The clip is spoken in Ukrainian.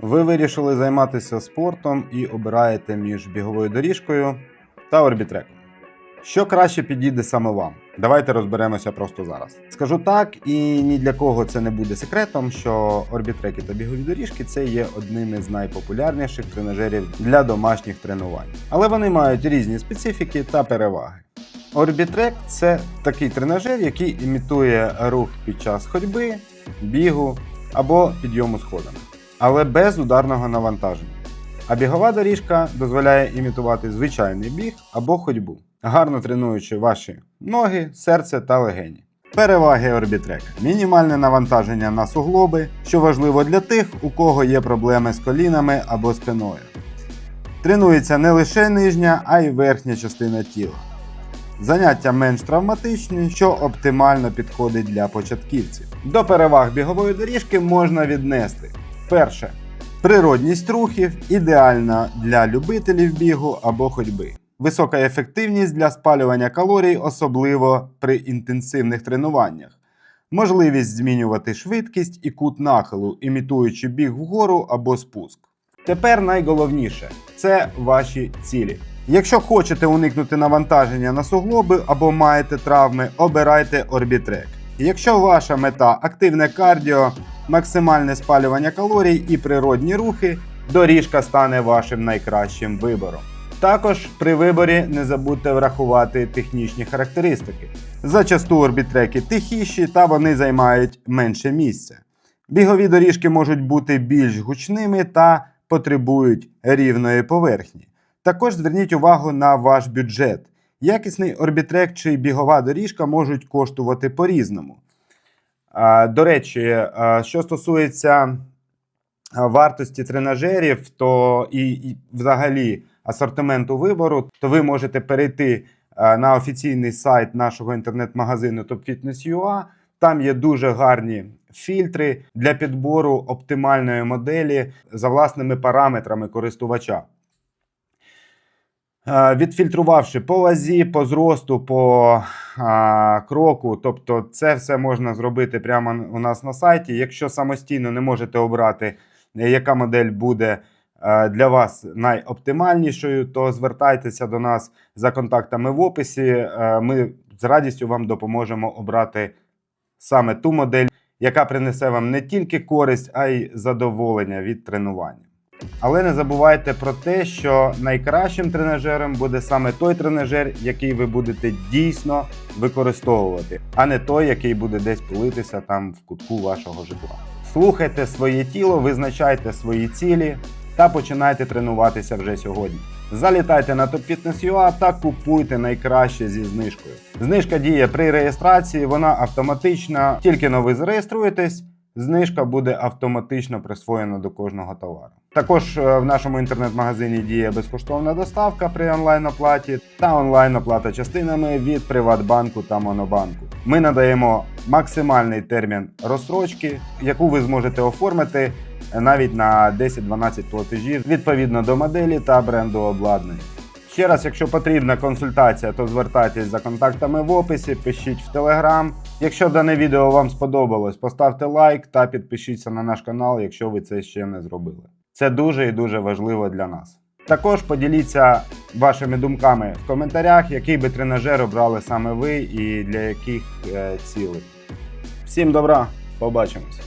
Ви вирішили займатися спортом і обираєте між біговою доріжкою та орбітреком. Що краще підійде саме вам? Давайте розберемося просто зараз. Скажу так, і ні для кого це не буде секретом, що орбітреки та бігові доріжки це є одними з найпопулярніших тренажерів для домашніх тренувань. Але вони мають різні специфіки та переваги. Орбітрек це такий тренажер, який імітує рух під час ходьби, бігу або підйому сходами, але без ударного навантаження. А бігова доріжка дозволяє імітувати звичайний біг або ходьбу, гарно тренуючи ваші ноги, серце та легені. Переваги орбітрека: мінімальне навантаження на суглоби, що важливо для тих, у кого є проблеми з колінами або спиною. Тренується не лише нижня, а й верхня частина тіла. Заняття менш травматичні, що оптимально підходить для початківців. До переваг бігової доріжки можна віднести: перше природність рухів ідеальна для любителів бігу або ходьби. Висока ефективність для спалювання калорій, особливо при інтенсивних тренуваннях. Можливість змінювати швидкість і кут нахилу, імітуючи біг вгору або спуск. Тепер найголовніше це ваші цілі. Якщо хочете уникнути навантаження на суглоби або маєте травми, обирайте орбітрек. Якщо ваша мета активне кардіо, максимальне спалювання калорій і природні рухи, доріжка стане вашим найкращим вибором. Також при виборі не забудьте врахувати технічні характеристики. Зачасту орбітреки тихіші та вони займають менше місця. Бігові доріжки можуть бути більш гучними та потребують рівної поверхні. Також зверніть увагу на ваш бюджет. Якісний орбітрек чи бігова доріжка можуть коштувати по-різному. До речі, що стосується вартості тренажерів, то і, і взагалі асортименту вибору, то ви можете перейти на офіційний сайт нашого інтернет-магазину TopFitness.ua. Там є дуже гарні фільтри для підбору оптимальної моделі за власними параметрами користувача. Е, Відфільтрувавши по вазі, по зросту, по а, кроку, тобто це все можна зробити прямо у нас на сайті. Якщо самостійно не можете обрати, е, яка модель буде е, для вас найоптимальнішою, то звертайтеся до нас за контактами в описі. Е, Ми з радістю вам допоможемо обрати саме ту модель, яка принесе вам не тільки користь, а й задоволення від тренування. Але не забувайте про те, що найкращим тренажером буде саме той тренажер, який ви будете дійсно використовувати, а не той, який буде десь пилитися там в кутку вашого житла. Слухайте своє тіло, визначайте свої цілі та починайте тренуватися вже сьогодні. Залітайте на TopFitness.ua та купуйте найкраще зі знижкою. Знижка діє при реєстрації, вона автоматична. Тільки но ви зареєструєтесь, знижка буде автоматично присвоєна до кожного товару. Також е, в нашому інтернет-магазині діє безкоштовна доставка при онлайн-оплаті та онлайн-оплата частинами від Приватбанку та Монобанку. Ми надаємо максимальний термін розстрочки, яку ви зможете оформити навіть на 10-12 платежів відповідно до моделі та бренду обладнання. Ще раз, якщо потрібна консультація, то звертайтесь за контактами в описі, пишіть в Telegram. Якщо дане відео вам сподобалось, поставте лайк та підпишіться на наш канал, якщо ви це ще не зробили. Це дуже і дуже важливо для нас. Також поділіться вашими думками в коментарях, який би тренажер обрали саме ви і для яких е, цілей. Всім добра, побачимось!